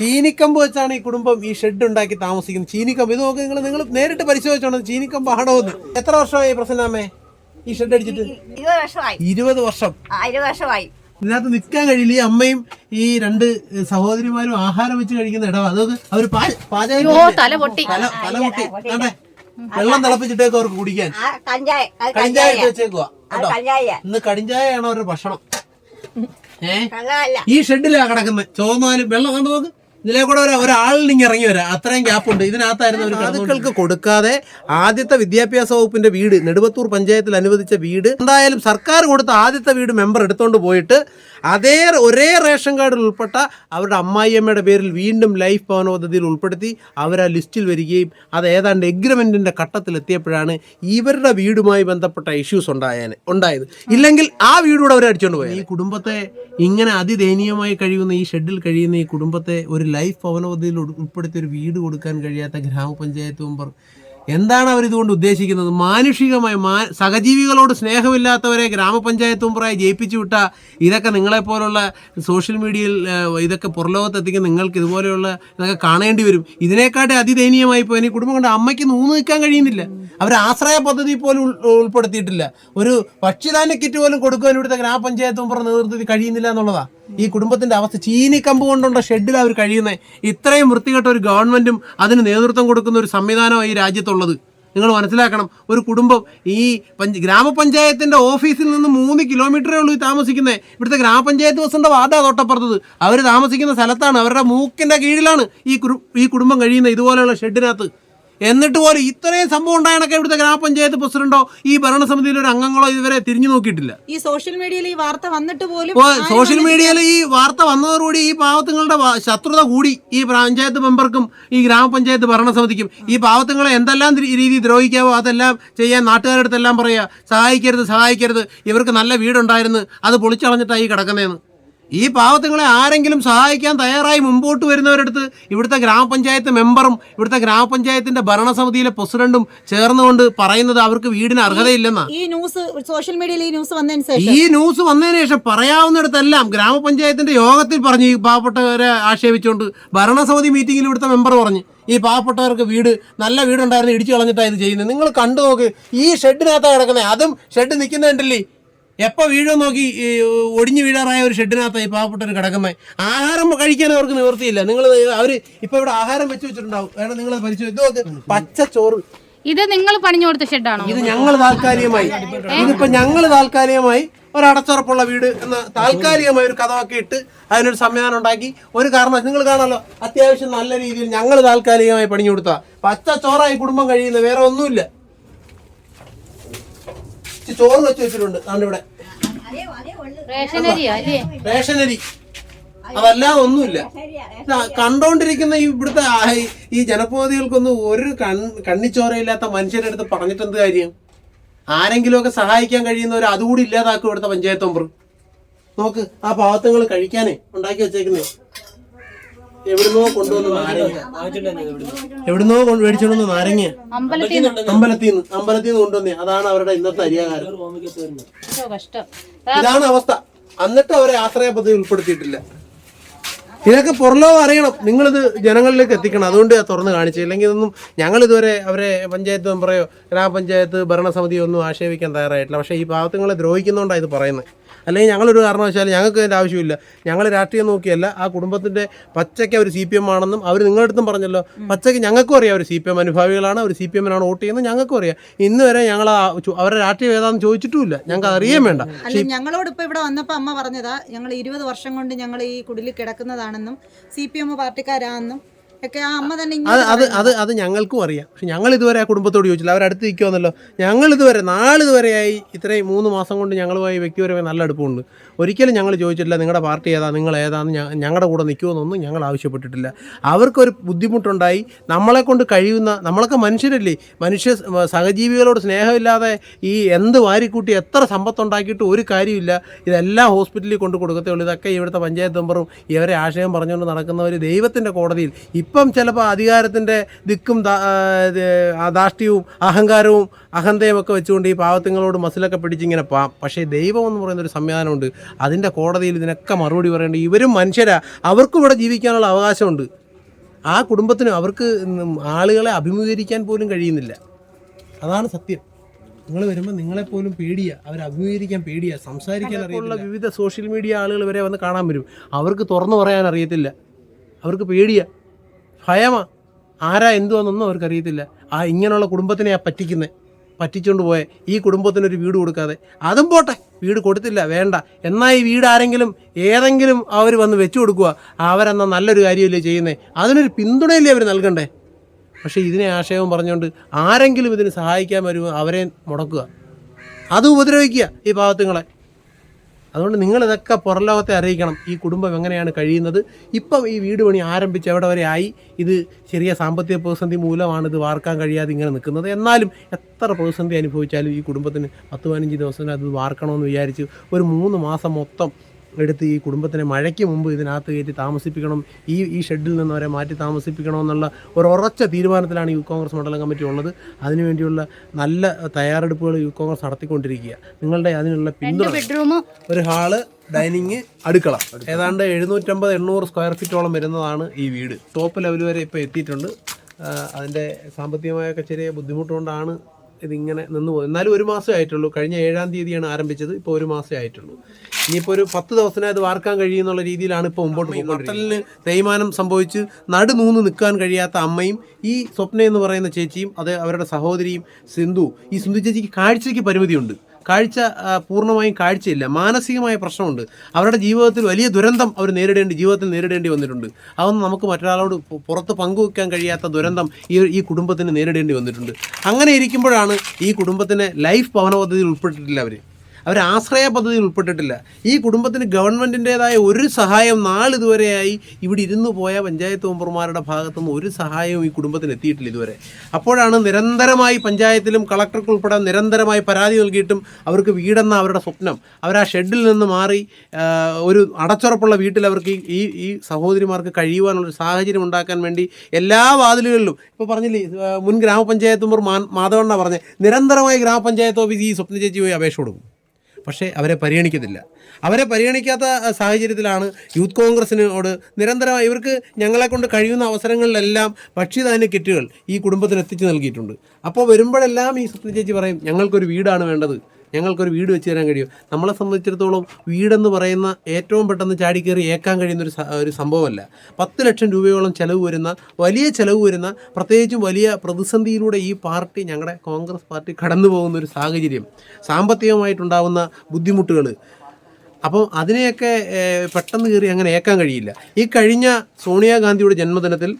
ചീനിക്കമ്പ് വെച്ചാണ് ഈ കുടുംബം ഈ ഷെഡ് ഉണ്ടാക്കി താമസിക്കുന്നത്. ചീനിക്കമ്പ്. ഇത് നോക്കി നിങ്ങൾ നിങ്ങൾ നേരിട്ട് പരിശോധിച്ചോണം. ചീനിക്കമ്പ് ആണോ എന്ന് എത്ര വർഷമായി പ്രസന്നാമേ ഈ ഷെഡ് അടിച്ചിട്ട്? ഇരുപത് വർഷം. വർഷമായി. ഇതിനകത്ത് നിൽക്കാൻ കഴിയില്ല. ഈ അമ്മയും ഈ രണ്ട് സഹോദരിമാരും ആഹാരം വെച്ച് കഴിക്കുന്ന ഇടവ. അതായത് അവർ പാചകം തല പൊട്ടി. തല വെള്ളം തിളപ്പിച്ചിട്ടേക്ക് അവർക്ക് കുടിക്കാൻ. കഞ്ചായ വെച്ചേക്കുവാ. ഇന്ന് കടിഞ്ചായാണ് അവരുടെ ഭക്ഷണം? ഏ? ഈ ഷെഡിലാ കിടക്കുന്നത് ചോന്നാലും വെള്ളം കണ്ടു നോക്ക്? ഇതിലെ കൂടെ ഒരു ഒരാളിനിങ്ങ് ഇറങ്ങി വരാം. അത്രയും ഗ്യാപ്പ് ഉണ്ട്. ഇതിനകത്തായിരുന്നു ഒരു സാധുക്കൾക്ക് കൊടുക്കാതെ ആദ്യത്തെ വിദ്യാഭ്യാസ വകുപ്പിന്റെ വീട് നെടുവത്തൂർ പഞ്ചായത്തിൽ അനുവദിച്ച വീട് എന്തായാലും സർക്കാർ കൊടുത്ത ആദ്യത്തെ വീട് മെമ്പർ എടുത്തോണ്ട് പോയിട്ട് അതേ ഒരേ റേഷൻ കാർഡിൽ ഉൾപ്പെട്ട അവരുടെ അമ്മായിയമ്മയുടെ പേരിൽ വീണ്ടും ലൈഫ് ഭവന പദ്ധതിയിൽ ഉൾപ്പെടുത്തി അവർ ആ ലിസ്റ്റിൽ വരികയും അത് ഏതാണ്ട് എഗ്രിമെന്റിന്റെ ഘട്ടത്തിലെത്തിയപ്പോഴാണ് ഇവരുടെ വീടുമായി ബന്ധപ്പെട്ട ഇഷ്യൂസ് ഉണ്ടായേനെ ഉണ്ടായത്. ഇല്ലെങ്കിൽ ആ വീടുകൂടെ അവർ അടിച്ചോണ്ട് പോയി ഈ കുടുംബത്തെ ഇങ്ങനെ അതിദയനീയമായി കഴിയുന്ന ഈ ഷെഡിൽ കഴിയുന്ന ഈ കുടുംബത്തെ ഒരു ലൈഫ് ഭവന പദ്ധതിയിൽ ഉൾ- ഉൾപ്പെടുത്തി ഒരു വീട് കൊടുക്കാൻ കഴിയാത്ത ഗ്രാമപഞ്ചായത്ത് മെമ്പർ. എന്താണ് അവരിതുകൊണ്ട് ഉദ്ദേശിക്കുന്നത്? മാനുഷികമായി മാ സഹജീവികളോട് സ്നേഹമില്ലാത്തവരെ ഗ്രാമപഞ്ചായത്ത് മുമ്പറായി ജയിപ്പിച്ചു വിട്ട ഇതൊക്കെ നിങ്ങളെപ്പോലുള്ള സോഷ്യൽ മീഡിയയിൽ ഇതൊക്കെ പുറലോകത്തെത്തിക്കുന്ന നിങ്ങൾക്ക് ഇതുപോലെയുള്ള ഇതൊക്കെ കാണേണ്ടി വരും. ഇതിനേക്കാട്ടെ അതിദയനീയമായി പോയി കുടുംബം കൊണ്ട് അമ്മയ്ക്ക് നൂന്ന് നിൽക്കാൻ കഴിയുന്നില്ല. അവർ ആശ്രയ പദ്ധതി പോലും ഉൾ- ഉൾപ്പെടുത്തിയിട്ടില്ല. ഒരു ഭക്ഷ്യധാന്യ കിറ്റ് പോലും കൊടുക്കുവാൻ ഇവിടുത്തെ ഗ്രാമപഞ്ചായത്ത് മുമ്പറ നേതൃത്വത്തിൽ കഴിയുന്നില്ല എന്നുള്ളതാ. ഈ കുടുംബത്തിന്റെ അവസ്ഥ ചീനിക്കമ്പ് കൊണ്ടുള്ള ഷെഡിൽ അവർ കഴിയുന്നത് ഇത്രയും വൃത്തികെട്ട ഒരു ഗവൺമെന്റും അതിന് നേതൃത്വം കൊടുക്കുന്ന ഒരു സംവിധാനമാണ് ഈ രാജ്യത്തുള്ളത്. നിങ്ങൾ മനസ്സിലാക്കണം ഒരു കുടുംബം ഈ പഞ്ച് ഓഫീസിൽ നിന്ന് മൂന്ന് കിലോമീറ്ററേ ഉള്ളൂ താമസിക്കുന്നത് ഇവിടുത്തെ ഗ്രാമപഞ്ചായത്ത് ബസിന്റെ വാദാ തൊട്ടപ്പുറത്തത്. അവർ താമസിക്കുന്ന സ്ഥലത്താണ് അവരുടെ മൂക്കിന്റെ കീഴിലാണ് ഈ ഈ കുടുംബം കഴിയുന്നത് ഇതുപോലെയുള്ള ഷെഡിനകത്ത്. എന്നിട്ട് പോലും ഇത്രയും സംഭവം ഉണ്ടായണൊക്കെ ഇവിടുത്തെ ഗ്രാമപഞ്ചായത്ത് പ്രസിഡന്റോ ഈ ഭരണസമിതിയിലെ ഒരു അംഗങ്ങളോ ഇതുവരെ തിരിഞ്ഞു നോക്കിയിട്ടില്ല. ഈ സോഷ്യൽ മീഡിയയിൽ ഈ വാർത്ത വന്നിട്ട് പോലും സോഷ്യൽ മീഡിയയിൽ ഈ വാർത്ത വന്നതോടുകൂടി ഈ പാവത്തുങ്ങളുടെ ശത്രുത കൂടി ഈ പഞ്ചായത്ത് മെമ്പർക്കും ഈ ഗ്രാമപഞ്ചായത്ത് ഭരണസമിതിക്കും. ഈ പാവത്തുങ്ങളെ എന്തെല്ലാം രീതി ദ്രോഹിക്കാവോ അതെല്ലാം ചെയ്യാൻ നാട്ടുകാരുടെ അടുത്തെല്ലാം പറയുക സഹായിക്കരുത് സഹായിക്കരുത്. ഇവർക്ക് നല്ല വീടുണ്ടായിരുന്നു. അത് പൊളിച്ചളഞ്ഞിട്ടായി കിടക്കുന്നതെന്ന്. ഈ പാവത്തുങ്ങളെ ആരെങ്കിലും സഹായിക്കാൻ തയ്യാറായി മുമ്പോട്ട് വരുന്നവരടുത്ത് ഇവിടുത്തെ ഗ്രാമപഞ്ചായത്ത് മെമ്പറും ഇവിടുത്തെ ഗ്രാമപഞ്ചായത്തിന്റെ ഭരണസമിതിയിലെ പ്രസിഡന്റും ചേർന്നുകൊണ്ട് പറയുന്നത് അവർക്ക് വീടിന് അർഹതയില്ലെന്നാ. ഈ ന്യൂസ് സോഷ്യൽ മീഡിയയിൽ ഈ ന്യൂസ് വന്നതിന് ശേഷം. ഈ ന്യൂസ് വന്നതിന് ശേഷം പറയാവുന്നിടത്തെല്ലാം ഗ്രാമപഞ്ചായത്തിന്റെ യോഗത്തിൽ പറഞ്ഞു ഈ പാവപ്പെട്ടവരെ ആക്ഷേപിച്ചുകൊണ്ട് ഭരണസമിതി മീറ്റിംഗിൽ ഇവിടുത്തെ മെമ്പർ പറഞ്ഞു ഈ പാവപ്പെട്ടവർക്ക് വീട് നല്ല വീടുണ്ടായിരുന്നു ഇടിച്ചു കളഞ്ഞിട്ടാണ് ഇത് ചെയ്യുന്നത്. നിങ്ങൾ കണ്ടു നോക്ക് ഈ ഷെഡിനകത്താണ് കിടക്കുന്നത്. അതും ഷെഡ് നിൽക്കുന്നുണ്ടല്ലേ എപ്പോൾ വീഴോ നോക്കി ഒടിഞ്ഞു വീഴാറായ ഒരു ഷെഡിനകത്താണ് ഈ പാവപ്പെട്ടവർ കിടക്കുന്നത് ആഹാരം കഴിക്കാൻ അവർക്ക് നിവൃത്തിയില്ല. നിങ്ങൾ അവർ ഇപ്പം ഇവിടെ ആഹാരം വെച്ച് വെച്ചിട്ടുണ്ടാവും. വേണം നിങ്ങൾ പരിശോധിച്ച് പച്ച ചോറ് ഇത് നിങ്ങൾ പണിഞ്ഞു കൊടുത്ത ഷെഡാണോ? ഇത് ഞങ്ങൾ താൽക്കാലികമായി. ഇതിപ്പോ ഞങ്ങൾ താൽക്കാലികമായി ഒരു അടച്ചുറപ്പുള്ള വീട് എന്ന താൽക്കാലികമായി ഒരു കഥമൊക്കെ ഇട്ട് അതിനൊരു സംവിധാനം ഉണ്ടാക്കി. ഒരു കാരണം നിങ്ങൾ കാണാലോ അത്യാവശ്യം നല്ല രീതിയിൽ ഞങ്ങൾ താൽക്കാലികമായി പണിഞ്ഞു കൊടുത്ത പച്ച ചോറായി കുടുംബം കഴിയുന്ന വേറെ ഒന്നുമില്ല. ചോറ് വെച്ച് വെച്ചിട്ടുണ്ട്. ഇവിടെ. റേഷനരി അതല്ലാതെ ഒന്നുമില്ല. കണ്ടോണ്ടിരിക്കുന്ന ഇവിടുത്തെ ഈ ജനപ്രതിനിധികൾക്കൊന്നും ഒരു കൺ കണ്ണിച്ചോരയില്ലാത്ത മനുഷ്യരുടെ അടുത്ത് പറഞ്ഞിട്ടെന്ത് കാര്യം? ആരെങ്കിലുമൊക്കെ സഹായിക്കാൻ കഴിയുന്ന കഴിയുന്നവർ അതുകൂടി ഇല്ലാതാക്കും ഇവിടുത്തെ പഞ്ചായത്ത് മെമ്പർ. നോക്ക് ആ പാവത്തങ്ങൾ കഴിക്കാനേ ഉണ്ടാക്കി വെച്ചേക്കുന്നേ. എവിടുന്നോ മേടിച്ചോണ്ടു നാരങ്ങ. എവിടുന്നോ കൊണ്ട് മേടിച്ചോണ്ട് നാരങ്ങ. അമ്പലത്തിൽ നിന്ന് അമ്പലത്തിൽ നിന്ന് കൊണ്ടുവന്നേ. അതാണ് അവരുടെ ഇന്നത്തെ അരിയാകാരം ഇതാണ് അവസ്ഥ. എന്നിട്ട് അവരെ ആശ്രയ പദ്ധതി ഉൾപ്പെടുത്തിയിട്ടില്ല. ഇതൊക്കെ പുറലോകം അറിയണം. നിങ്ങളിത് ജനങ്ങളിലേക്ക് എത്തിക്കണം. അതുകൊണ്ട് ഞാൻ തുറന്ന് കാണിച്ചു ഇല്ലെങ്കിൽ ഇതൊന്നും ഞങ്ങൾ ഇതുവരെ അവരെ പഞ്ചായത്ത് മെമ്പറെയോ ഗ്രാമപഞ്ചായത്ത് ഭരണസമിതിയോ ഒന്നും ആക്ഷേപിക്കാൻ തയ്യാറായിട്ടില്ല. പക്ഷേ ഈ പാവത്തുങ്ങളെ ദ്രോഹിക്കുന്നതുകൊണ്ടാണ് ഇത് പറയുന്നത്. അല്ലെങ്കിൽ ഞങ്ങളൊരു കാരണവശാലും ഞങ്ങൾക്ക് അതിന്റെ ആവശ്യമില്ല. ഞങ്ങൾ രാഷ്ട്രീയം നോക്കിയല്ല ആ കുടുംബത്തിന്റെ പച്ചയ്ക്ക് അവർ സി പി എം ആണെന്നും അവർ നിങ്ങളുടെ അടുത്തും പറഞ്ഞല്ലോ. പച്ചയ്ക്ക് ഞങ്ങൾക്കും അറിയാം അവർ സി പി എം അനുഭാവികളാണ് അവർ സി പി എമ്മിനാണ് വോട്ട് ചെയ്യുന്നത് ഞങ്ങൾക്കും അറിയാം. ഇന്ന് വരെ ഞങ്ങൾ ആ അവരുടെ രാഷ്ട്രീയം ഏതാണെന്ന് ചോദിച്ചിട്ടുമില്ല. ഞങ്ങൾക്ക് അറിയാൻ വേണ്ട. ഞങ്ങളോട് ഇപ്പോൾ ഇവിടെ വന്നപ്പോൾ അമ്മ പറഞ്ഞതാ ഞങ്ങൾ ഇരുപത് വർഷം കൊണ്ട് ഞങ്ങൾ ഈ കുടിലിൽ കിടക്കുന്നതാണെന്നും സി പി എം പാർട്ടിക്കാരാണെന്നും ഒക്കെ ആ അമ്മ തന്നെ അത് അത് അത് അത് ഞങ്ങൾക്കും അറിയാം. പക്ഷെ ഞങ്ങൾ ഇതുവരെ ആ കുടുംബത്തോട് ചോദിച്ചില്ല. അവരടുത്ത് നിൽക്കുമെന്നല്ലോ ഞങ്ങൾ ഇതുവരെ നാളിതുവരെയായി ഇത്രയും മൂന്ന് മാസം കൊണ്ട് ഞങ്ങളുമായി വ്യക്തിപരമായി നല്ല അടുപ്പമുണ്ട്. ഒരിക്കലും ഞങ്ങൾ ചോദിച്ചിട്ടില്ല നിങ്ങളുടെ പാർട്ടി ഏതാ? നിങ്ങൾ ഏതാന്ന് ഞങ്ങളുടെ കൂടെ നിൽക്കുമെന്നൊന്നും ഞങ്ങൾ ആവശ്യപ്പെട്ടിട്ടില്ല. അവർക്കൊരു ബുദ്ധിമുട്ടുണ്ടായി. നമ്മളെ കൊണ്ട് കഴിയുന്ന നമ്മളൊക്കെ മനുഷ്യരല്ലേ? മനുഷ്യ സഹജീവികളോട് സ്നേഹമില്ലാതെ ഈ എന്ത് വാരിക്കൂട്ടി എത്ര സമ്പത്തുണ്ടാക്കിയിട്ട് ഒരു കാര്യമില്ല. ഇതെല്ലാം ഹോസ്പിറ്റലിൽ കൊണ്ട് കൊടുക്കത്തേ ഉള്ളൂ. ഇതൊക്കെ ഇവിടുത്തെ പഞ്ചായത്ത് മെമ്പറും ഇവരെ ആശയം പറഞ്ഞുകൊണ്ട് നടക്കുന്നവർ ദൈവത്തിന്റെ കോടതിയിൽ. ഇപ്പം ചിലപ്പോൾ അധികാരത്തിന്റെ ദിക്കും ധാഷ്ട്യവും അഹങ്കാരവും അഹന്തയും ഒക്കെ വെച്ചുകൊണ്ട് ഈ പാവത്തുങ്ങളോട് മസിലൊക്കെ പിടിച്ചിങ്ങനെ പാ പക്ഷേ ദൈവം എന്ന് പറയുന്ന ഒരു സംവിധാനമുണ്ട്. അതിന്റെ കോടതിയിൽ ഇതിനൊക്കെ മറുപടി പറയേണ്ടത് ഇവരും മനുഷ്യരാ. അവർക്കും ഇവിടെ ജീവിക്കാനുള്ള അവകാശമുണ്ട്. ആ കുടുംബത്തിന് അവർക്ക് ആളുകളെ അഭിമുഖീകരിക്കാൻ പോലും കഴിയുന്നില്ല. അതാണ് സത്യം. നിങ്ങൾ വരുമ്പോൾ നിങ്ങളെപ്പോലും പേടിയാ. അവർ അഭിമുഖീകരിക്കാൻ പേടിയാ. സംസാരിക്കാൻ അറിയുള്ള വിവിധ സോഷ്യൽ മീഡിയ ആളുകൾ വരെ വന്ന് കാണാൻ വരും. അവർക്ക് തുറന്നു പറയാൻ അറിയത്തില്ല. അവർക്ക് പേടിയാ. ഭയമാ. ആരാ എന്തുവാന്നൊന്നും അവർക്കറിയത്തില്ല. ആ ഇങ്ങനെയുള്ള കുടുംബത്തിനെയാ പറ്റിക്കുന്നത് പറ്റിച്ചുകൊണ്ട് പോയെ. ഈ കുടുംബത്തിനൊരു വീട് കൊടുക്കാതെ. അതും പോട്ടെ. വീട് കൊടുത്തില്ല. വേണ്ട. എന്നാൽ ഈ വീട് ആരെങ്കിലും ഏതെങ്കിലും അവർ വന്ന് വെച്ചു കൊടുക്കുക അവരെന്നാ നല്ലൊരു കാര്യമല്ലേ ചെയ്യുന്നത് അതിനൊരു പിന്തുണയല്ലേ അവർ നൽകണ്ടേ? പക്ഷേ ഇതിനെ ആശയവും പറഞ്ഞുകൊണ്ട് ആരെങ്കിലും ഇതിന് സഹായിക്കാൻ വരുമോ അവരെ മുടക്കുക. അത് ഉപദ്രവിക്കുക ഈ പാവത്തുങ്ങളെ. അതുകൊണ്ട് നിങ്ങൾ ഇതൊക്കെ പുറലോകത്തെ അറിയിക്കണം. ഈ കുടുംബം എങ്ങനെയാണ് കഴിയുന്നത്? ഇപ്പം ഈ വീട് പണി ആരംഭിച്ച് എവിടെ വരെ ആയി? ഇത് ചെറിയ സാമ്പത്തിക പ്രതിസന്ധി മൂലമാണ് ഇത് വാർക്കാൻ കഴിയാതെ ഇങ്ങനെ നിൽക്കുന്നത്. എന്നാലും എത്ര പ്രതിസന്ധി അനുഭവിച്ചാലും ഈ കുടുംബത്തിന് പത്ത് പതിനഞ്ച് ദിവസം അത് വാർക്കണമെന്ന് വിചാരിച്ച് ഒരു മൂന്ന് മാസം മൊത്തം എടുത്ത് ഈ കുടുംബത്തിനെ മഴയ്ക്ക് മുമ്പ് ഇതിനകത്ത് കയറ്റി താമസിപ്പിക്കണം ഈ ഈ ഷെഡിൽ നിന്ന് അവരെ മാറ്റി താമസിപ്പിക്കണമെന്നുള്ള ഒരു ഉറച്ച തീരുമാനത്തിലാണ് യൂത്ത് കോൺഗ്രസ് മണ്ഡലം കമ്മിറ്റി ഉള്ളത്. അതിനുവേണ്ടിയുള്ള നല്ല തയ്യാറെടുപ്പുകൾ യൂത്ത് കോൺഗ്രസ് നടത്തിക്കൊണ്ടിരിക്കുക. നിങ്ങളുടെ അതിനുള്ള പിന്തുണ. ഒരു ഹാൾ ഡൈനിങ് അടുക്കള. ഏതാണ്ട് എഴുന്നൂറ്റമ്പത് എണ്ണൂറ് സ്ക്വയർ ഫീറ്റോളം വരുന്നതാണ് ഈ വീട്. ടോപ്പ് ലെവൽ വരെ ഇപ്പോൾ എത്തിയിട്ടുണ്ട്. അതിന്റെ സാമ്പത്തികമായൊക്കെ ചെറിയ ബുദ്ധിമുട്ടുകൊണ്ടാണ് ഇതിങ്ങനെ നിന്ന് പോകുന്നത് എന്നാലും ഒരു മാസമേ ആയിട്ടുള്ളൂ. കഴിഞ്ഞ ഏഴാം തീയതിയാണ് ആരംഭിച്ചത്. ഇപ്പോൾ ഒരു മാസമേ ആയിട്ടുള്ളൂ. ഇനിയിപ്പോൾ ഒരു പത്ത് ദിവസത്തിനെ അത് വാർക്കാൻ കഴിയുന്നുള്ള രീതിയിലാണ് ഇപ്പോൾ മുമ്പോട്ട് പോയിക്കൊണ്ടിരിക്കുന്നത്. തേയ്മാനം സംഭവിച്ച് നടു നൂന്ന് നിൽക്കാൻ കഴിയാത്ത അമ്മയും ഈ സ്വപ്ന എന്ന് പറയുന്ന ചേച്ചിയും അത് അവരുടെ സഹോദരിയും സിന്ധു ഈ സിന്ധു ചേച്ചിക്ക് കാഴ്ചയ്ക്ക് പരിമിതിയുണ്ട്. കാഴ്ച പൂർണമായും കാഴ്ചയില്ല. മാനസികമായ പ്രശ്നമുണ്ട്. അവരുടെ ജീവിതത്തിൽ വലിയ ദുരന്തം അവർ നേരിടേണ്ടി ജീവിതത്തിൽ നേരിടേണ്ടി വന്നിട്ടുണ്ട്. അതൊന്നും നമുക്ക് മറ്റൊരാളോട് പുറത്ത് പങ്കുവെക്കാൻ കഴിയാത്ത ദുരന്തം ഈ ഈ കുടുംബത്തിന് നേരിടേണ്ടി വന്നിട്ടുണ്ട്. അങ്ങനെ ഇരിക്കുമ്പോഴാണ് ഈ കുടുംബത്തിന് ലൈഫ് ഭവന പദ്ധതിയിൽ ഉൾപ്പെട്ടിട്ടില്ല അവർ അവർ ആശ്രയ പദ്ധതിയിൽ ഉൾപ്പെട്ടിട്ടില്ല. ഈ കുടുംബത്തിന് ഗവൺമെന്റിന്റെതായ ഒരു സഹായം നാളിതുവരെയായി ഇവിടെ ഇരുന്നു പോയ പഞ്ചായത്ത് മെമ്പർമാരുടെ ഭാഗത്തുനിന്ന് ഒരു സഹായവും ഈ കുടുംബത്തിന് എത്തിയിട്ടില്ല ഇതുവരെ. അപ്പോഴാണ് നിരന്തരമായി പഞ്ചായത്തിലും കളക്ടർക്ക് ഉൾപ്പെടെ നിരന്തരമായി പരാതി നൽകിയിട്ടും അവർക്ക് വീടെന്ന അവരുടെ സ്വപ്നം. അവർ ആ ഷെഡിൽ നിന്ന് മാറി ഒരു അടച്ചുറപ്പുള്ള വീട്ടിൽ അവർക്ക് ഈ- ഈ സഹോദരിമാർക്ക് കഴിയുവാനുള്ളൊരു സാഹചര്യം ഉണ്ടാക്കാൻ വേണ്ടി എല്ലാ വാതിലുകളിലും ഇപ്പോൾ പറഞ്ഞില്ലേ മുൻ ഗ്രാമപഞ്ചായത്ത് മെമ്പർ മാധവണ്ണ പറഞ്ഞ് നിരന്തരമായി ഗ്രാമപഞ്ചായത്ത് ഓഫീസ് ഈ സ്വപ്ന ചേച്ചി പോയി അപേക്ഷ കൊടുക്കും. പക്ഷേ അവരെ പരിഗണിക്കത്തില്ല. അവരെ പരിഗണിക്കാത്ത സാഹചര്യത്തിലാണ് യൂത്ത് കോൺഗ്രസിനോട് നിരന്തരം ഇവർക്ക് ഞങ്ങളെ കൊണ്ട് കഴിയുന്ന അവസരങ്ങളിലെല്ലാം ഭക്ഷ്യധാന്യ കിറ്റുകൾ ഈ കുടുംബത്തിന് എത്തിച്ചു നൽകിയിട്ടുണ്ട്. അപ്പോൾ വരുമ്പോഴെല്ലാം ഈ സ്വപ്ന ചേച്ചി പറയും ഞങ്ങൾക്കൊരു വീടാണ് വേണ്ടത്. ഞങ്ങൾക്കൊരു വീട് വെച്ച് തരാൻ കഴിയും. നമ്മളെ സംബന്ധിച്ചിടത്തോളം വീടെന്ന് പറയുന്ന ഏറ്റവും പെട്ടെന്ന് ചാടിക്കേറി ഏക്കാൻ കഴിയുന്ന ഒരു ഒരു സംഭവമല്ല. പത്ത് ലക്ഷം രൂപയോളം ചിലവ് വരുന്ന വലിയ ചിലവ് വരുന്ന പ്രത്യേകിച്ചും വലിയ പ്രതിസന്ധിയിലൂടെ ഈ പാർട്ടി ഞങ്ങളുടെ കോൺഗ്രസ് പാർട്ടി കടന്നു പോകുന്ന ഒരു സാഹചര്യം. സാമ്പത്തികമായിട്ടുണ്ടാവുന്ന ബുദ്ധിമുട്ടുകൾ അപ്പം അതിനെയൊക്കെ പെട്ടെന്ന് കയറി അങ്ങനെ ഏക്കാൻ കഴിയില്ല. ഈ കഴിഞ്ഞ സോണിയാഗാന്ധിയുടെ ജന്മദിനത്തിൽ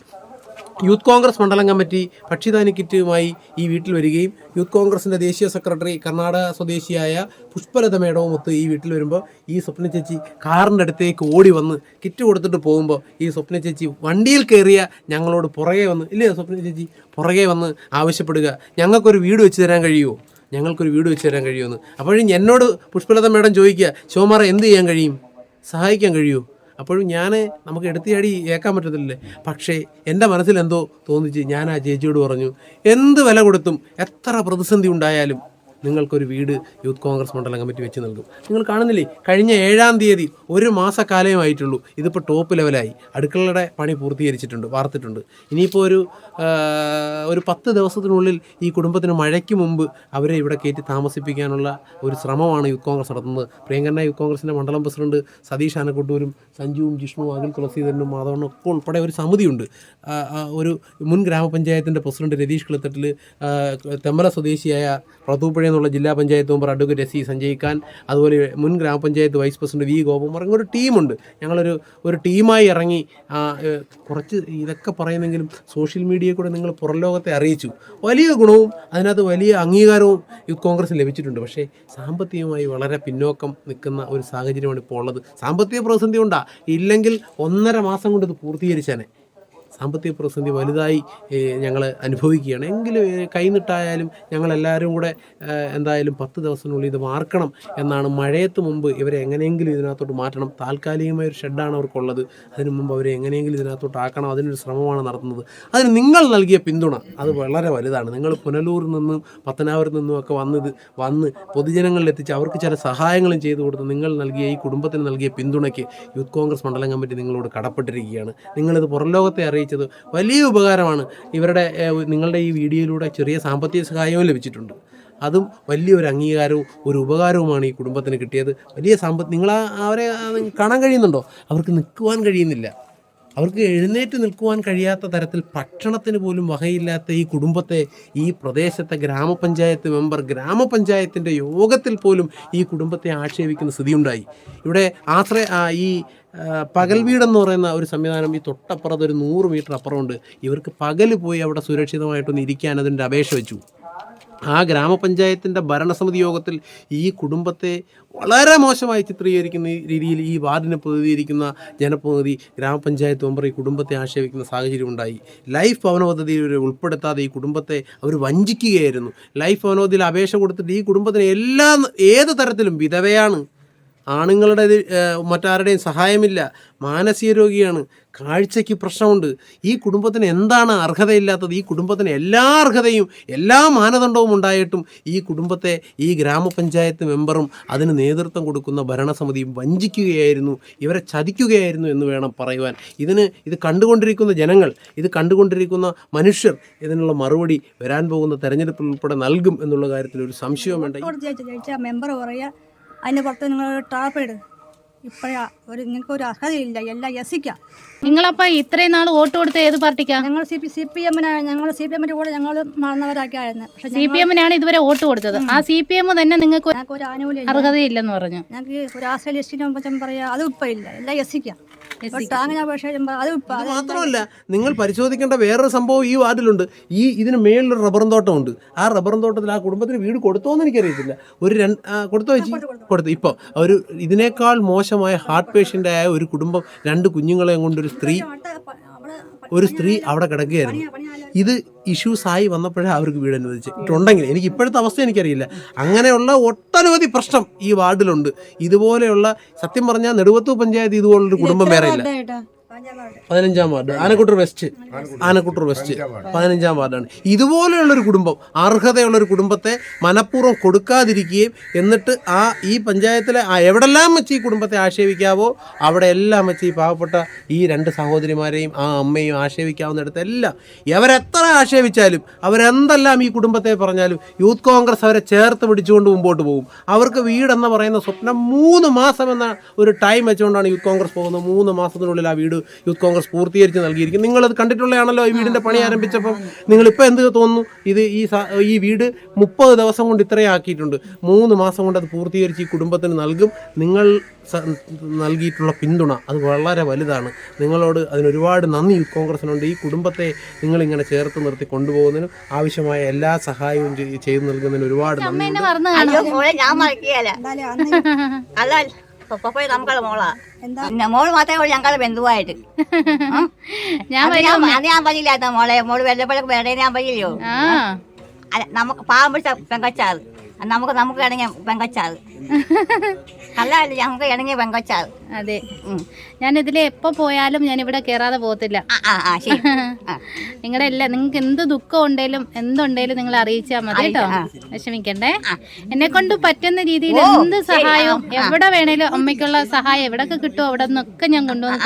യൂത്ത് കോൺഗ്രസ് മണ്ഡലം കമ്മിറ്റി ഭക്ഷ്യധാന്യ കിറ്റുമായി ഈ വീട്ടിൽ വരികയും യൂത്ത് കോൺഗ്രസിന്റെ ദേശീയ സെക്രട്ടറി കർണാടക സ്വദേശിയായ പുഷ്പലത മേഡവും ഒത്ത് ഈ വീട്ടിൽ വരുമ്പോൾ ഈ സ്വപ്ന ചേച്ചി കാറിന്റെ അടുത്തേക്ക് ഓടി വന്ന് കിറ്റ് കൊടുത്തിട്ട് പോകുമ്പോൾ ഈ സ്വപ്ന ചേച്ചി വണ്ടിയിൽ കയറിയ ഞങ്ങളോട് പുറകെ വന്ന് ഇല്ലേ സ്വപ്ന ചേച്ചി? പുറകെ വന്ന് ആവശ്യപ്പെടുക. ഞങ്ങൾക്കൊരു വീട് വെച്ച് തരാൻ കഴിയുമോ? ഞങ്ങൾക്കൊരു വീട് വെച്ച് തരാൻ കഴിയുമെന്ന്. അപ്പോഴും എന്നോട് പുഷ്പലത മേഡം ചോദിക്കുക ശിവമാറ എന്ത് ചെയ്യാൻ കഴിയും? സഹായിക്കാൻ കഴിയുമോ? അപ്പോഴും ഞാൻ നമുക്ക് എടുത്തിയാടി ഏക്കാൻ പറ്റത്തില്ലേ പക്ഷേ എന്റെ മനസ്സിൽ എന്തോ തോന്നിച്ച് ഞാൻ ആ ചേച്ചിയോട് പറഞ്ഞു എന്ത് വില കൊടുത്തും എത്ര പ്രതിസന്ധി ഉണ്ടായാലും നിങ്ങൾക്കൊരു വീട് യൂത്ത് കോൺഗ്രസ് മണ്ഡലം കമ്മിറ്റി വെച്ച് നൽകും. നിങ്ങൾ കാണുന്നില്ലേ? കഴിഞ്ഞ ഏഴാം തീയതി ഒരു മാസക്കാലമായിട്ടുള്ളൂ ഇതിപ്പോൾ ടോപ്പ് ലെവലായി അടുക്കളയുടെ പണി പൂർത്തീകരിച്ചിട്ടുണ്ട് വാർത്തിട്ടുണ്ട്. ഇനിയിപ്പോൾ ഒരു ഒരു പത്ത് ദിവസത്തിനുള്ളിൽ ഈ കുടുംബത്തിന് മഴയ്ക്ക് മുമ്പ് അവരെ ഇവിടെ കയറ്റി താമസിപ്പിക്കാനുള്ള ഒരു ശ്രമമാണ് യൂത്ത് കോൺഗ്രസ് നടത്തുന്നത്. പ്രിയങ്കരനായ യൂത്ത് കോൺഗ്രസിന്റെ മണ്ഡലം പ്രസിഡന്റ് സതീഷ് ആനക്കൊട്ടൂരും സഞ്ജുവും ജിഷ്ണുവും അഖിൽ തുളസീധരനും മാധവനും ഒക്കെ ഉൾപ്പെടെ ഒരു സമിതിയുണ്ട്. ഒരു മുൻ ഗ്രാമപഞ്ചായത്തിന്റെ പ്രസിഡന്റ് രതീഷ് കിളത്തട്ടിൽ തെമ്മല സ്വദേശിയായ പ്രതൂപ്പുഴ എന്നുള്ള ജില്ലാ panchayat member advocate S C Sanjay Khan അതുപോലെ മുൻ ഗ്രാമപഞ്ചായത്ത് വൈസ് പ്രസിഡന്റ് വി ഗോപകുമാർ അങ്ങനെ ഒരു ടീമുണ്ട്. ഞങ്ങളൊരു ഒരു ടീമായി ഇറങ്ങി കുറച്ച് ഇതൊക്കെ പറയുന്നെങ്കിലും സോഷ്യൽ മീഡിയയിൽ കൂടെ നിങ്ങൾ പുറം ലോകത്തെ അറിയിച്ചു. വലിയ ഗുണവും അതിനകത്ത് വലിയ അംഗീകാരവും ഈ കോൺഗ്രസ് ലഭിച്ചിട്ടുണ്ട്. പക്ഷേ സാമ്പത്തികമായി വളരെ പിന്നോക്കം നിൽക്കുന്ന ഒരു സാഹചര്യമാണ് ഇപ്പോൾ ഉള്ളത്. സാമ്പത്തിക പ്രതിസന്ധി ഉണ്ടാ ഇല്ലെങ്കിൽ ഒന്നര മാസം കൊണ്ട് ഇത് പൂർത്തീകരിച്ചാനെ. സാമ്പത്തിക പ്രതിസന്ധി വലുതായി ഞങ്ങൾ അനുഭവിക്കുകയാണ്. എങ്കിലും കൈനിട്ടായാലും ഞങ്ങളെല്ലാവരും കൂടെ എന്തായാലും പത്ത് ദിവസത്തിനുള്ളിൽ ഇത് മാർക്കണം എന്നാണ് മഴയത്ത് മുമ്പ് ഇവരെ എങ്ങനെയെങ്കിലും ഇതിനകത്തോട്ട് മാറ്റണം. താൽക്കാലികമായ ഒരു ഷെഡാണ് അവർക്കുള്ളത്. അതിന് മുമ്പ് അവരെ എങ്ങനെയെങ്കിലും ഇതിനകത്തോട്ട് ആക്കണം. അതിനൊരു ശ്രമമാണ് നടത്തുന്നത്. അതിന് നിങ്ങൾ നൽകിയ പിന്തുണ അത് വളരെ വലുതാണ്. നിങ്ങൾ പുനലൂരിൽ നിന്നും പത്തനാപുരത്ത് നിന്നും ഒക്കെ വന്നത് വന്ന് പൊതുജനങ്ങളിൽ എത്തിച്ച് അവർക്ക് ചില സഹായങ്ങളും ചെയ്തു കൊടുത്ത് നിങ്ങൾ നൽകിയ ഈ കുടുംബത്തിന് നൽകിയ പിന്തുണയ്ക്ക് യൂത്ത് കോൺഗ്രസ് മണ്ഡലം കമ്മിറ്റി നിങ്ങളോട് കടപ്പെട്ടിരിക്കുകയാണ്. നിങ്ങളിത് പുറം ലോകത്തെ അറിയിച്ചത് വലിയ ഉപകാരമാണ്. ഇവരുടെ നിങ്ങളുടെ ഈ വീഡിയോയിലൂടെ ചെറിയ സാമ്പത്തിക സഹായവും ലഭിച്ചിട്ടുണ്ട്. അതും വലിയൊരു അംഗീകാരവും ഒരു ഉപകാരവുമാണ് ഈ കുടുംബത്തിന് കിട്ടിയത്. വലിയ സാമ്പത്ത് നിങ്ങൾ അവരെ കാണാൻ കഴിയുന്നുണ്ടോ? അവർക്ക് നിൽക്കുവാൻ കഴിയുന്നില്ല. അവർക്ക് എഴുന്നേറ്റ് നിൽക്കുവാൻ കഴിയാത്ത തരത്തിൽ ഭക്ഷണത്തിന് പോലും വകയില്ലാത്ത ഈ കുടുംബത്തെ ഈ പ്രദേശത്തെ ഗ്രാമപഞ്ചായത്ത് മെമ്പർ ഗ്രാമപഞ്ചായത്തിന്റെ യോഗത്തിൽ പോലും ഈ കുടുംബത്തെ ആക്ഷേപിക്കുന്ന സ്ഥിതിയുണ്ടായി. ഇവിടെ ആശ്രയ ഈ പകൽ വീടെന്ന് പറയുന്ന ഒരു സംവിധാനം ഈ തൊട്ടപ്പുറത്ത് ഒരു നൂറ് മീറ്റർ അപ്പുറമുണ്ട്. ഇവർക്ക് പകൽ പോയി അവിടെ സുരക്ഷിതമായിട്ടൊന്ന് ഇരിക്കാൻ അതിന്റെ അപേക്ഷ വെച്ചു. ആ ഗ്രാമപഞ്ചായത്തിന്റെ ഭരണസമിതി യോഗത്തിൽ ഈ കുടുംബത്തെ വളരെ മോശമായി ചിത്രീകരിക്കുന്ന രീതിയിൽ ഈ വാർഡിനെ പ്രതിനിധീകരിക്കുന്ന ജനപ്രതിനിധി ഗ്രാമപഞ്ചായത്ത് മെമ്പർ ഈ കുടുംബത്തെ ആക്ഷേപിക്കുന്ന സാഹചര്യം ഉണ്ടായി. ലൈഫ് ഭവന പദ്ധതിയിൽ ഉൾപ്പെടുത്താതെ ഈ കുടുംബത്തെ അവർ വഞ്ചിക്കുകയായിരുന്നു. ലൈഫ് ഭവന പദ്ധതിയിൽ അപേക്ഷ കൊടുത്തിട്ട് ഈ കുടുംബത്തിന് എല്ലാ ഏത് തരത്തിലും വിധവയാണ് ആണുങ്ങളുടെ മറ്റാരുടെയും സഹായമില്ല മാനസിക രോഗിയാണ് കാഴ്ചയ്ക്ക് പ്രശ്നമുണ്ട് ഈ കുടുംബത്തിന് എന്താണ് അർഹതയില്ലാത്തത് ഈ കുടുംബത്തിന് എല്ലാ അർഹതയും എല്ലാ മാനദണ്ഡവും ഉണ്ടായിട്ടും ഈ കുടുംബത്തെ ഈ ഗ്രാമപഞ്ചായത്ത് മെമ്പറും അതിന് നേതൃത്വം കൊടുക്കുന്ന ഭരണസമിതിയും വഞ്ചിക്കുകയായിരുന്നു ഇവരെ ചതിക്കുകയായിരുന്നു എന്ന് വേണം പറയുവാൻ ഇതിന് ഇത് കണ്ടുകൊണ്ടിരിക്കുന്ന ജനങ്ങൾ ഇത് കണ്ടുകൊണ്ടിരിക്കുന്ന മനുഷ്യർ ഇതിനുള്ള മറുപടി വരാൻ പോകുന്ന തെരഞ്ഞെടുപ്പിൽ ഉൾപ്പെടെ നൽകും എന്നുള്ള കാര്യത്തിൽ ഒരു സംശയം വേണ്ട മെമ്പർ പറയുക അതിന്റെ പുറത്ത് നിങ്ങൾ ടാപ്പ് ഇട്. ഇപ്പോഴാ ഒരു നിങ്ങൾക്ക് ഒരു അർഹതയില്ല. എല്ലാം യസിക്കാം നിങ്ങളപ്പ ഇത്രയും നാൾ വോട്ട് കൊടുത്ത ഏത് പാർട്ടിക്കാ? ഞങ്ങൾ സി പി സി പി എമ്മിനാണ് ഞങ്ങൾ സി പി എമ്മിന്റെ കൂടെ ഞങ്ങൾ മറന്നവരാക്കിയായിരുന്നു. പക്ഷെ സി പി എമ്മിനാണ് ഇതുവരെ വോട്ട് കൊടുത്തത്. ആ സി പി എം തന്നെ നിങ്ങൾക്ക് ഒരു ആനുകൂല്യം. അർഹതയില്ലെന്ന് പറഞ്ഞു. ഞങ്ങൾക്ക് ഒരു ആശ്രയ ലിസ്റ്റിനെ പറയാ അതും ഇപ്പം ഇല്ല. എല്ലാം യസിക്കാം മാത്രമല്ല നിങ്ങൾ പരിശോധിക്കേണ്ട വേറൊരു സംഭവം ഈ വാർഡിലുണ്ട്. ഈ ഇതിന് മേളിലൊരു റബ്ബറും തോട്ടമുണ്ട്. ആ റബ്ബറും തോട്ടത്തിൽ ആ കുടുംബത്തിന് വീട് കൊടുത്തോന്ന് എനിക്കറിയത്തില്ല. ഒരു രണ്ട് കൊടുത്തു കൊടുത്തോ വെച്ചി കൊടുത്തു ഇപ്പോൾ ഒരു ഇതിനേക്കാൾ മോശമായ ഹാർട്ട് പേഷ്യന്റ് ആയ ഒരു കുടുംബം രണ്ട് കുഞ്ഞുങ്ങളെ കൊണ്ടൊരു സ്ത്രീ ഒരു സ്ത്രീ അവിടെ കിടക്കുകയായിരുന്നു. ഇത് ഇഷ്യൂസ് ആയി വന്നപ്പോഴേ അവർക്ക് വീട് അനുവദിച്ചിട്ടുണ്ടെങ്കിൽ എനിക്ക് ഇപ്പോഴത്തെ അവസ്ഥ എനിക്കറിയില്ല. അങ്ങനെയുള്ള ഒട്ടനവധി പ്രശ്നം ഈ വാർഡിലുണ്ട്. ഇതുപോലെയുള്ള സത്യം പറഞ്ഞാൽ നെടുവത്തൂർ പഞ്ചായത്ത് ഇതുപോലൊരു കുടുംബം വേറെ ഇല്ല. പതിനഞ്ചാം ward. Anakkoottar west. Anakkoottar west. പതിനഞ്ചാം വാർഡാണ്. ഇതുപോലെയുള്ളൊരു കുടുംബം അർഹതയുള്ളൊരു കുടുംബത്തെ മനഃപൂർവം കൊടുക്കാതിരിക്കുകയും എന്നിട്ട് ആ ഈ പഞ്ചായത്തിലെ ആ എവിടെല്ലാം വെച്ച് ഈ കുടുംബത്തെ ആക്ഷേപിക്കാവോ അവിടെ എല്ലാം വെച്ച് ഈ പാവപ്പെട്ട ഈ രണ്ട് സഹോദരിമാരെയും ആ അമ്മയും ആക്ഷേപിക്കാവുന്നിടത്തെല്ലാം എവരെത്ര ആക്ഷേപിച്ചാലും അവരെന്തെല്ലാം ഈ കുടുംബത്തെ പറഞ്ഞാലും യൂത്ത് കോൺഗ്രസ് അവരെ ചേർത്ത് പിടിച്ചുകൊണ്ട് മുമ്പോട്ട് പോകും. അവർക്ക് വീടെന്ന് പറയുന്ന സ്വപ്നം മൂന്ന് മാസം എന്ന ഒരു ടൈം വെച്ചുകൊണ്ടാണ് യൂത്ത് കോൺഗ്രസ് പോകുന്നത്. മൂന്ന് മാസത്തിനുള്ളിൽ ആ വീട് യൂത്ത് കോൺഗ്രസ് പൂർത്തീകരിച്ച് നൽകിയിരിക്കും. നിങ്ങളത് കണ്ടിട്ടുള്ളതാണല്ലോ ഈ വീടിന്റെ പണി ആരംഭിച്ചപ്പം. നിങ്ങളിപ്പോൾ എന്ത് തോന്നുന്നു? ഇത് ഈ ഈ വീട് മുപ്പത് ദിവസം കൊണ്ട് ഇത്രയും ആക്കിയിട്ടുണ്ട്. മൂന്ന് മാസം കൊണ്ട് അത് പൂർത്തീകരിച്ച് ഈ കുടുംബത്തിന് നൽകും. നിങ്ങൾ നൽകിയിട്ടുള്ള പിന്തുണ അത് വളരെ വലുതാണ്. നിങ്ങളോട് അതിനൊരുപാട് നന്ദി യൂത്ത് കോൺഗ്രസിനുണ്ട്. ഈ കുടുംബത്തെ നിങ്ങളിങ്ങനെ ചേർത്ത് നിർത്തി കൊണ്ടുപോകുന്നതിനും ആവശ്യമായ എല്ലാ സഹായവും ചെയ്ത് നൽകുന്നതിന് ഒരുപാട് നന്ദി അല്ല പപ്പയെ നമുക്കുള്ള മോളാ. എന്താ? മോൾ മാത്രമേ ഉള്ളൂ ഞങ്ങൾ ബന്ധുവായിട്ട്. ഞാൻ അത് ഞാൻ പറഞ്ഞില്ലാത്ത മോളെ? മോൾ വല്ലപ്പോഴൊക്കെ വേറെ ഞാൻ അല്ല നമുക്ക് പാവം പിടിച്ച പെങ്കച്ചാറ് നമുക്ക് നമുക്ക് ഇണങ്ങിയ പെങ്കച്ചാറ് അല്ല നമുക്ക് ഇണങ്ങിയ പെങ്കച്ചാറ് അതെ. ഞാൻ ഇതിൽ എപ്പോ പോയാലും ഞാൻ ഇവിടെ കേറാതെ പോകത്തില്ല. നിങ്ങളുടെ എല്ലാ നിങ്ങൾക്ക് എന്ത് ദുഃഖം ഉണ്ടെങ്കിലും എന്തുണ്ടെങ്കിലും നിങ്ങൾ അറിയിച്ചാൽ മതി കേട്ടോ. വിഷമിക്കണ്ടേ. എന്നെ കൊണ്ട് പറ്റുന്ന രീതിയിൽ എന്ത് സഹായവും. എവിടെ വേണേലും അമ്മയ്ക്കുള്ള സഹായം എവിടെയൊക്കെ കിട്ടുമോ അവിടെ നിന്നൊക്കെ ഞാൻ കൊണ്ടുവന്ന്